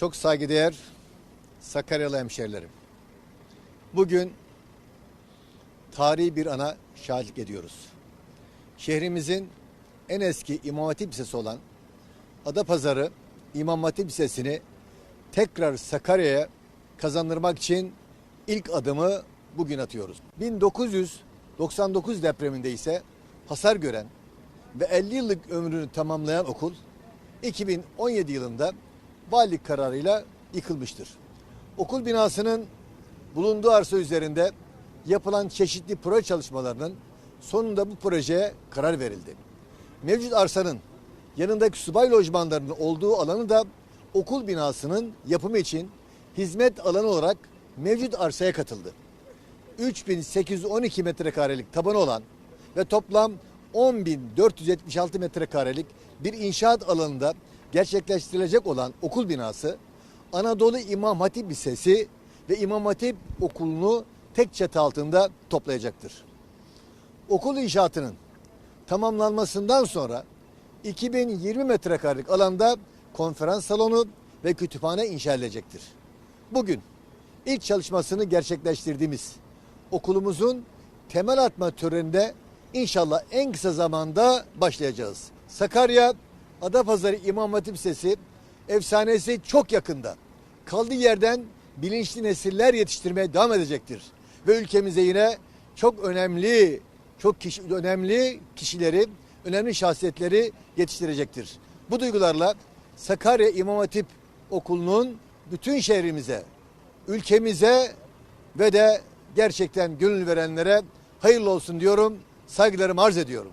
Çok saygıdeğer Sakaryalı hemşerilerim. Bugün tarihi bir ana şahitlik ediyoruz. Şehrimizin en eski İmam Hatip Lisesi olan Adapazarı İmam Hatip Lisesi'ni tekrar Sakarya'ya kazandırmak için ilk adımı bugün atıyoruz. 1999 depreminde ise hasar gören ve 50 yıllık ömrünü tamamlayan okul 2017 yılında valilik kararıyla yıkılmıştır. Okul binasının bulunduğu arsa üzerinde yapılan çeşitli proje çalışmalarının sonunda bu projeye karar verildi. Mevcut arsanın yanındaki subay lojmanlarının olduğu alanı da okul binasının yapımı için hizmet alanı olarak mevcut arsaya katıldı. 3812 metrekarelik tabanı olan ve toplam 10.476 metrekarelik bir inşaat alanında gerçekleştirilecek olan okul binası Anadolu İmam Hatip Lisesi ve İmam Hatip Okulu'nu tek çatı altında toplayacaktır. Okul inşaatının tamamlanmasından sonra 2020 metrekarelik alanda konferans salonu ve kütüphane inşa edilecektir. Bugün ilk çalışmasını gerçekleştirdiğimiz okulumuzun temel atma töreninde inşallah en kısa zamanda başlayacağız. Sakarya Adapazarı İmam Hatip Lisesi efsanesi çok yakında. Kaldığı yerden bilinçli nesiller yetiştirmeye devam edecektir. Ve ülkemize yine çok önemli, çok kişi, önemli kişileri, önemli şahsiyetleri yetiştirecektir. Bu duygularla Sakarya İmam Hatip Okulu'nun bütün şehrimize, ülkemize ve de gerçekten gönül verenlere hayırlı olsun diyorum. Saygılarımı arz ediyorum.